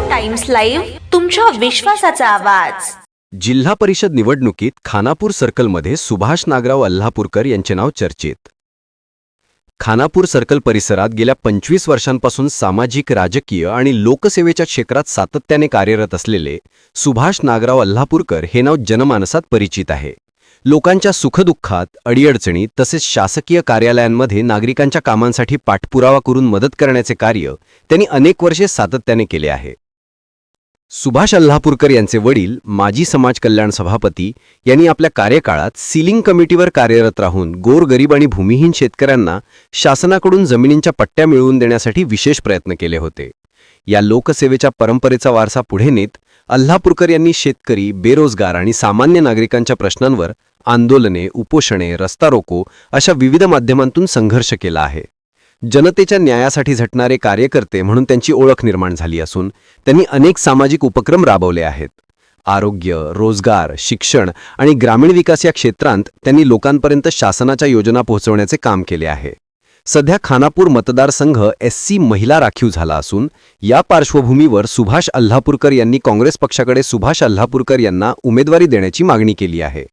Times live तुमच्या विश्वासाचा आवाज. जिल्हा परिषद निवडणुकीत खानापूर सर्कलमध्ये सुभाष नागराव अल्हापूरकर यांचे नाव चर्चेत. खानापूर सर्कल परिसरात गेल्या पंचवीस वर्षांपासून सामाजिक राजकीय आणि लोकसेवेच्या क्षेत्रात सातत्याने कार्यरत असलेले सुभाष नागराव अल्हापूरकर हे नाव जनमानसात परिचित आहे. लोकांच्या सुखदुःखात अडीअडचणी तसेच शासकीय कार्यालयांमध्ये नागरिकांच्या कामांसाठी पाठपुरावा करून मदत करण्याचे कार्य त्यांनी अनेक वर्षे सातत्याने केले आहे. सुभाष अल्हापूरकर यांचे वडील माजी समाज कल्याण सभापती यांनी आपल्या कार्यकाळात सीलिंग कमिटीवर कार्यरत राहून गोरगरीब आणि भूमिहीन शेतकऱ्यांना शासनाकडून जमिनींच्या पट्ट्या मिळवून देण्यासाठी विशेष प्रयत्न केले होते. या लोकसेवेच्या परंपरेचा वारसा पुढे नेत अल्हापूरकर यांनी शेतकरी बेरोजगार आणि सामान्य नागरिकांच्या प्रश्नांवर आंदोलने उपोषणे रस्ता रोको अशा विविध माध्यमांतून संघर्ष केला आहे. जनतेच्या न्यायासाठी झटणारे कार्यकर्ते म्हणून त्यांची ओळख निर्माण झाली असून त्यांनी अनेक सामाजिक उपक्रम राबवले आहेत. आरोग्य रोजगार शिक्षण आणि ग्रामीण विकास या क्षेत्रांत त्यांनी लोकांपर्यंत शासनाच्या योजना पोहोचवण्याचे काम केले आहे. सध्या खानापूर मतदारसंघ एस सी महिला राखीव झाला असून या पार्श्वभूमीवर सुभाष अल्हापूरकर यांनी काँग्रेस पक्षाकडे सुभाष अल्हापूरकर यांना उमेदवारी देण्याची मागणी केली आहे.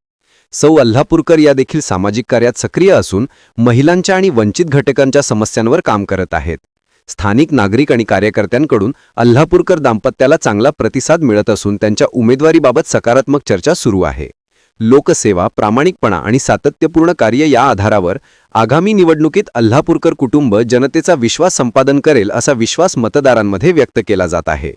सौ अल्हापूरकर या देखील सामाजिक कार्यात सक्रिय असून महिलांच्या आणि वंचित घटकांच्या समस्यांवर काम करत आहेत. स्थानिक नागरिक आणि कार्यकर्त्यांकडून अल्हापूरकर दाम्पत्याला चांगला प्रतिसाद मिळत असून त्यांच्या उमेदवारीबाबत सकारात्मक चर्चा सुरू आहे. लोकसेवा प्रामाणिकपणा आणि सातत्यपूर्ण कार्य या आधारावर आगामी निवडणुकीत अल्हापूरकर कुटुंब जनतेचा विश्वास संपादन करेल असा विश्वास मतदारांमध्ये व्यक्त केला जात आहे.